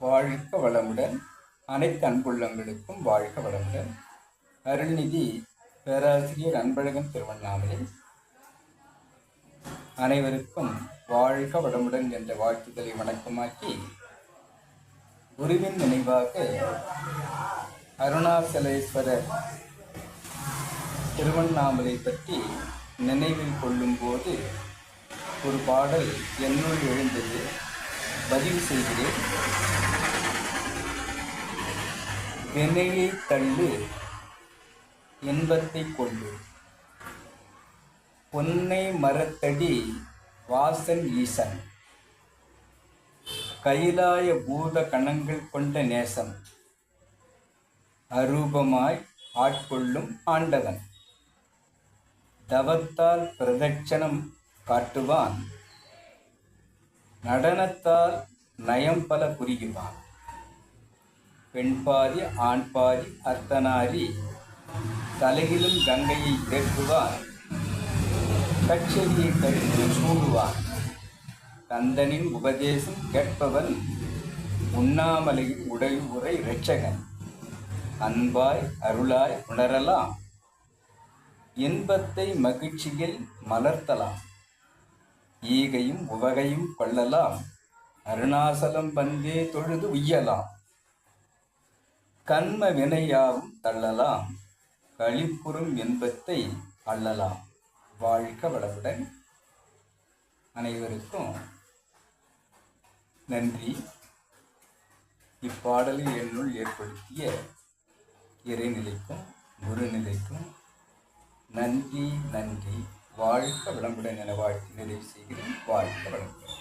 வாழ்க வளமுடன். அனைத்து அன்புள்ளங்களுக்கும் வாழ்க வளமுடன். அருள்நிதி பேராசிரியர் அன்பழகன் திருவண்ணாமலை. அனைவருக்கும் வாழ்க வளமுடன் என்ற வாழ்த்துதலை வணக்கமாக்கி குருவின் நினைவாக அருணாச்சலேஸ்வரர் திருவண்ணாமலை பற்றி நினைவில் கொள்ளும்போது ஒரு பாடல் என்னுள் எழுந்தது. பதிவு செய்கிறேன். வினையை தள்ளு இன்பத்தை கொள்ளு. பொன்னை மரத்தடி வாசன். ஈசன் கைலாய பூத கணங்கள் கொண்ட நேசம். அரூபமாய் ஆட்கொள்ளும் ஆண்டவன். தவத்தால் பிரதட்சணம் காட்டுவான். நடனத்தால் நயம் பல புரியுவான் பெண் பாதி ஆண் பாதி அர்த்தனாரி தலையிலும் கங்கையை தேற்றுவான் கச்சேரியை கழித்து சூடுவான் கந்தனின் உபதேசம் கேட்பவன் உண்ணாமலையில் உடை உரை இரட்சகன். அன்பாய் அருளாய் உணரலாம். இன்பத்தை மகிழ்ச்சியில் மலர்த்தலாம். ஈகையும் உவகையும் கொள்ளலாம். அருணாசலம் வந்தே தொழுது உய்யலாம். கண்ம வினையாவும் தள்ளலாம். களிப்புறும் இன்பத்தை அள்ளலாம். வாழ்க வளமுடன். அனைவருக்கும் நன்றி. இப்பாடலை என்னுள் ஏற்படுத்திய இறைநிலைக்கும் குருநிலைக்கும் நன்றி நன்றி. வாழ்க வளமுடன் என வாழ்த்து நிறைவு செய்கிறேன் வாழ்க வளமுடன்